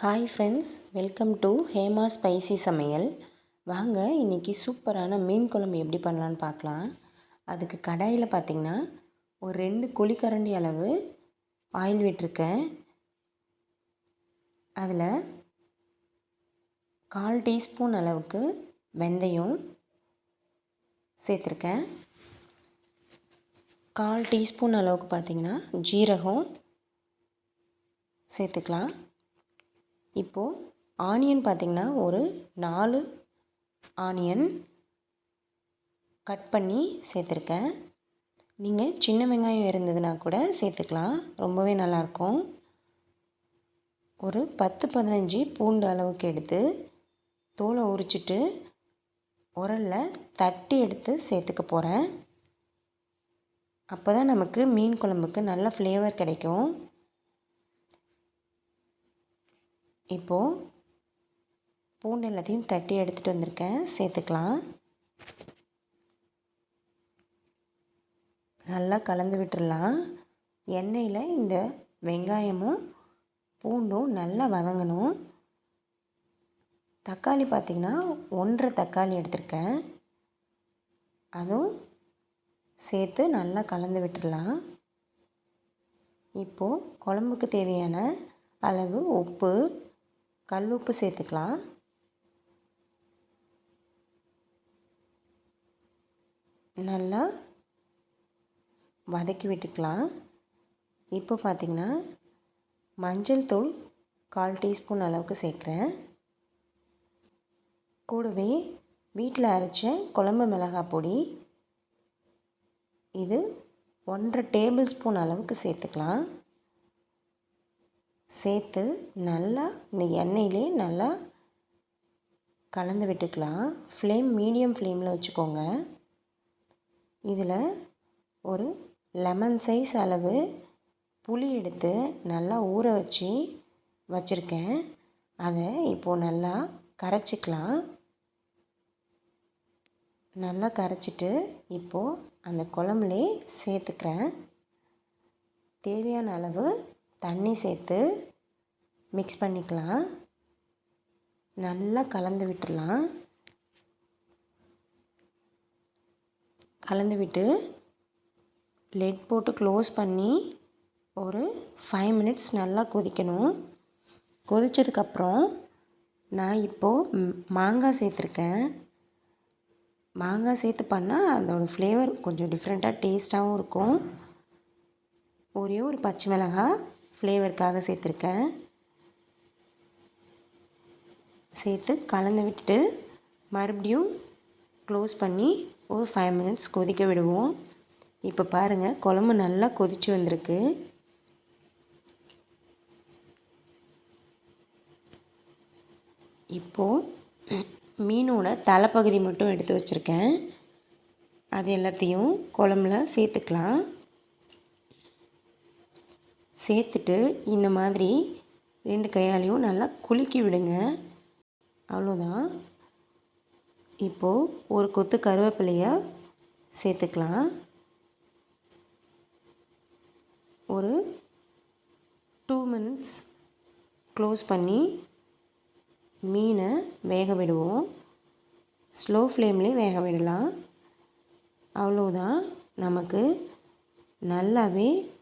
Hi friends welcome to Hema spicy சமையல் வாங்க இன்றைக்கி சூப்பரான மீன் குழம்பு எப்படி பண்ணலான்னு பார்க்கலாம். அதுக்கு கடாயில் பார்த்திங்கன்னா ஒரு ரெண்டு குழிக்கரண்டி அளவு ஆயில் விட்டுருக்கேன். அதில் கால் டீஸ்பூன் அளவுக்கு வெந்தயம் சேர்த்துருக்கேன். கால் டீஸ்பூன் அளவுக்கு பார்த்திங்கன்னா ஜீரகம் சேர்த்துக்கலாம். இப்போது ஆனியன் பார்த்திங்கன்னா ஒரு நாலு ஆனியன் கட் பண்ணி சேர்த்துருக்கேன். நீங்கள் சின்ன வெங்காயம் இருந்ததுன்னா கூட சேர்த்துக்கலாம். ரொம்பவே நல்லாயிருக்கும். ஒரு பத்து பதினஞ்சு பூண்டு அளவுக்கு எடுத்து தோலை உரிச்சிட்டு உரலில் தட்டி எடுத்து சேர்த்துக்க போகிறேன் அப்போ தான் நமக்கு மீன் குழம்புக்கு நல்ல ஃப்ளேவர் கிடைக்கும். இப்போது பூண்டு எல்லாத்தையும் தட்டி எடுத்துகிட்டு வந்திருக்கேன். சேர்த்துக்கலாம். நல்லா கலந்து விட்டுடலாம் எண்ணெயில் இந்த வெங்காயமும் பூண்டும் நல்லா வதங்கணும். தக்காளி பார்த்திங்கன்னா ஒன்றரை தக்காளி எடுத்திருக்கேன். அதுவும் சேர்த்து நல்லா கலந்து விட்டுடலாம் இப்போது குழம்புக்கு தேவையான அளவு உப்பு கல் உப்பு சேர்த்துக்கலாம். நல்லா வதக்கி விட்டுக்கலாம். இப்போ பார்த்திங்கன்னா மஞ்சள் தூள் கால் டீஸ்பூன் அளவுக்கு சேர்க்குறேன். கூடவே வீட்டில் அரைச்ச குழம்பு மிளகாய் பொடி இது ஒன்றரை டேபிள் ஸ்பூன் அளவுக்கு சேர்த்துக்கலாம். சேர்த்து நல்லா இந்த எண்ணெயிலே நல்லா கலந்து விட்டுக்கலாம். ஃப்ளேம் மீடியம் ஃப்ளேமில் வச்சுக்கோங்க. இதில் ஒரு லெமன் சைஸ் அளவு புளி எடுத்து நல்லா ஊற வச்சு வச்சுருக்கேன். அதை இப்போது நல்லா கரைச்சிக்கலாம். நல்லா கரைச்சிட்டு இப்போது அந்த குழம்புலே சேர்த்துக்கிறேன். தேவையான அளவு தண்ணி சேர்த்து மிக்ஸ் பண்ணிக்கலாம். நல்லா கலந்து விட்டுடலாம். கலந்து விட்டு லெட் போட்டு க்ளோஸ் பண்ணி ஒரு ஃபைவ் மினிட்ஸ் நல்லா கொதிக்கணும். கொதித்ததுக்கப்புறம் நான் இப்போது மாங்காய் சேர்த்துருக்கேன். மாங்காய் சேர்த்து பண்ணால் அதோடய ஃப்ளேவர் கொஞ்சம் டிஃப்ரெண்ட்டாக டேஸ்ட்டாகவும் இருக்கும். ஒரே ஒரு பச்சை மிளகாய் ஃப்ளேவருக்காக சேர்த்துருக்கேன். சேர்த்து கலந்து விட்டுட்டு மறுபடியும் க்ளோஸ் பண்ணி ஒரு ஃபைவ் மினிட்ஸ் கொதிக்க விடுவோம். இப்போ பாருங்கள் குழம்பு நல்லா கொதித்து வந்திருக்கு. இப்போது மீனோட தலைப்பகுதி மட்டும் எடுத்து வச்சுருக்கேன். அது எல்லாத்தையும் குழம்புல சேர்த்துக்கலாம். சேர்த்துட்டு இந்த மாதிரி ரெண்டு கையாலையும் நல்லா குலுக்கி விடுங்க. அவ்வளோதான். இப்போது ஒரு கொத்து கருவேப்பிலையை சேர்த்துக்கலாம். ஒரு டூ மினிட்ஸ் க்ளோஸ் பண்ணி மீனை வேக விடுவோம். ஸ்லோ ஃப்ளேம்லேயே வேக விடலாம். அவ்வளோதான். நமக்கு நல்லாவே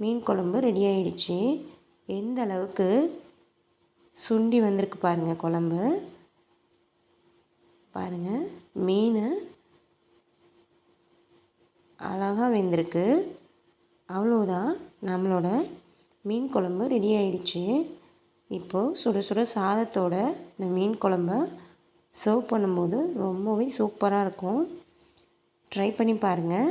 மீன் குழம்பு ரெடி ஆகிடுச்சு எந்த அளவுக்கு சுண்டி வந்திருக்கு பாருங்கள் குழம்பு. பாருங்கள் மீன் அழகாக வெந்திருக்கு. அவ்வளோதான் நம்மளோட மீன் குழம்பு ரெடி ஆகிடுச்சி இப்போது சுட சுட சாதத்தோட இந்த மீன் குழம்ப சர்வ் பண்ணும்போது ரொம்பவே சூப்பராக இருக்கும். ட்ரை பண்ணி பாருங்கள்